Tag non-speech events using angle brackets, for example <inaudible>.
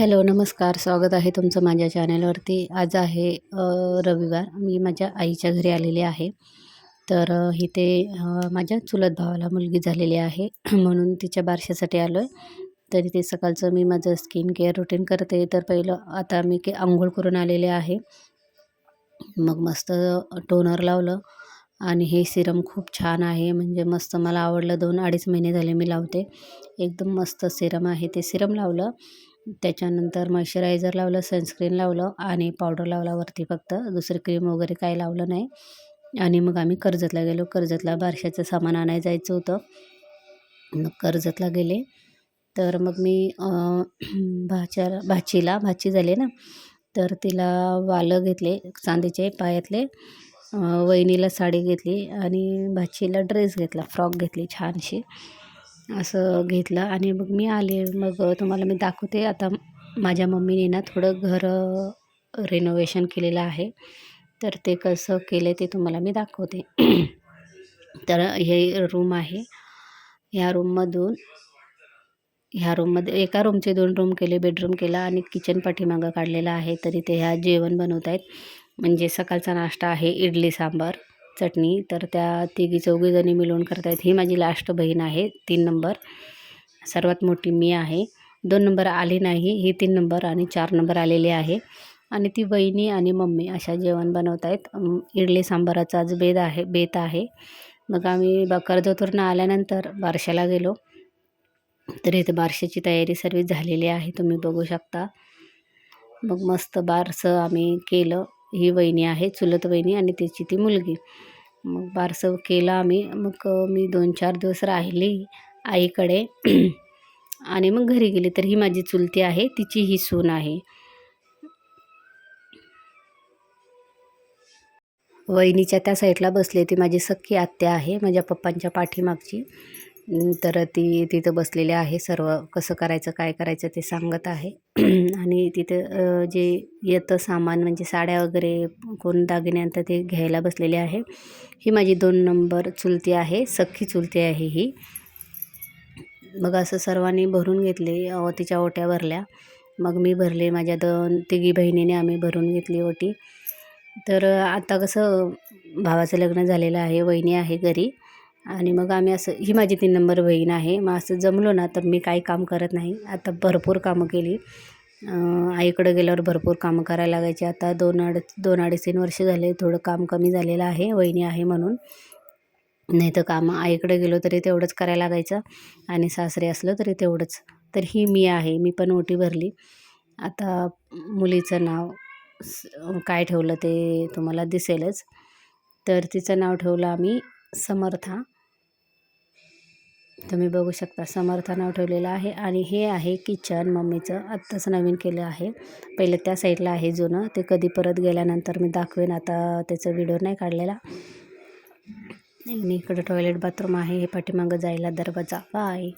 Hello नमस्कार. स्वागत आहे तुमचं माझ्या चॅनलवरती. आज आहे रविवार. मी माझ्या आईच्या घरी आलेली आहे. तर इथे माझ्या चुलत भावाला मुलगी झालेली आहे. <clears throat> म्हणून तिच्या बारशासाठी आलो आहे तर इथे सकाळचं मी माझं स्किन केअर रुटीन करते. तर पहिलं आता मी के आंघोळ करून आलेले आहे. मग मस्त टोनर लावलं. आणि हे सिरम खूप छान आहे. म्हणजे मस्त मला आवडलं. दोन अडीच महिने झाले मी लावते. एकदम मस्त सिरम आहे. ते सिरम लावलं. त्याच्यानंतर मॉइश्चरायझर लावलं सनस्क्रीन लावलं आणि पावडर लावला वरती फक्त दुसरी क्रीम वगैरे काही लावलं नाही. आणि मग आम्ही कर्जतला गेलो. कर्जतला बारशाचं सामान आणायला जायचं होतं. मग कर्जतला गेले. तर मग मी भाच्या भाचीला भाची झाली ना तर तिला वालं घेतले चांदीचे पायातले वहिनीला साडी घेतली आणि भाचीला ड्रेस घेतला फ्रॉक घेतली छानशी. असं घेतलं आणि मग मी आले. मग तुम्हाला मी दाखवते. आता माझ्या मम्मीने ना थोडं घर रिनोव्हेशन केलेलं आहे. तर ते कसं केलं ते तुम्हाला मी दाखवते. <clears throat> तर हे रूम आहे. ह्या रूममधून ह्या रूममध्ये एका रूमचे दोन रूम केले बेडरूम केला आणि किचन पाठीमागं काढलेला आहे. तरी ते ह्या जेवण बनवत आहेत म्हणजे सकाळचा नाश्ता आहे इडली सांबार. चटणी तर त्या तिघी चौघीजणी मिळून करतायत. ही माझी लास्ट बहीण आहे तीन नंबर सर्वात मोठी मी आहे. दोन नंबर आली नाही ही तीन नंबर आणि चार नंबर आलेली आहे. आणि ती बहिणी आणि मम्मी अशा जेवण बनवत आहेत इडली सांबाराचा आज बेद आहे बेत आहे. मग आम्ही कर्जतूरनं आल्यानंतर बारशाला गेलो. तर इथे बारशाची तयारी सर्व झालेली आहे तुम्ही बघू शकता. मग मस्त बारसं आम्ही केलं. ही वहिनी आहे चुलत वहिनी आणि तिची ती मुलगी. मग बारसं केलं आम्ही. मग मी दोन चार दिवस राहिली आईकडे. <clears throat> आणि मग घरी गेली. तर ही माझी चुलती आहे तिची ही सून आहे. वहिनीच्या त्या साईडला बसली ती माझी सख्खी आत्या आहे माझ्या पप्पांच्या पाठीमागची. तर ती तिथं बसलेली आहे. सर्व कसं करायचं काय करायचं ते सांगत आहे. <clears throat> आणि तिथं जे येतं सामान म्हणजे साड्या वगैरे कोण दागिने आणतं ते घ्यायला बसलेले आहे. ही माझी दोन नंबर चुलती आहे सख्खी चुलती आहे ही. मग असं सर्वांनी भरून घेतले तिच्या ओट्या भरल्या. मग मी भरले माझ्या दोन तिघी बहिणीने आम्ही भरून घेतली ओटी. तर आता कसं भावाचं लग्न झालेलं आहे वहिनी आहे घरी. आणि मग आम्ही असं ही माझी तीन नंबर बहीण आहे. मग असं जमलो ना तर मी काही काम करत नाही. आता भरपूर कामं केली. आईकडं गेल्यावर भरपूर कामं करायला लागायची. आता दोन अडीच दोन अडीच तीन वर्ष झाले थोडं काम कमी झालेलं आहे वहिनी आहे म्हणून. नाही तर कामं आईकडे गेलो तरी तेवढंच करायला लागायचं. आणि सासरे असलं तरी तेवढंच. तर ही मी आहे मी पण ओटी भरली. आता मुलीचं नाव स- काय ठेवलं ते तुम्हाला दिसेलच. तर तिचं नाव ठेवलं आम्ही समर्था. तुम्ही बघू शकता समर्था नाव ठेवलेलं आहे आणि हे आहे किचन मम्मीचं. आत्ताच नवीन केलं आहे. पहिले त्या साईडला आहे जुनं. ते कधी परत गेल्यानंतर मी दाखवेन. आता त्याचा व्हिडिओ नाही काढलेला. इकडं टॉयलेट बाथरूम आहे. हे पाठीमागं जायला दरवाजा. बाय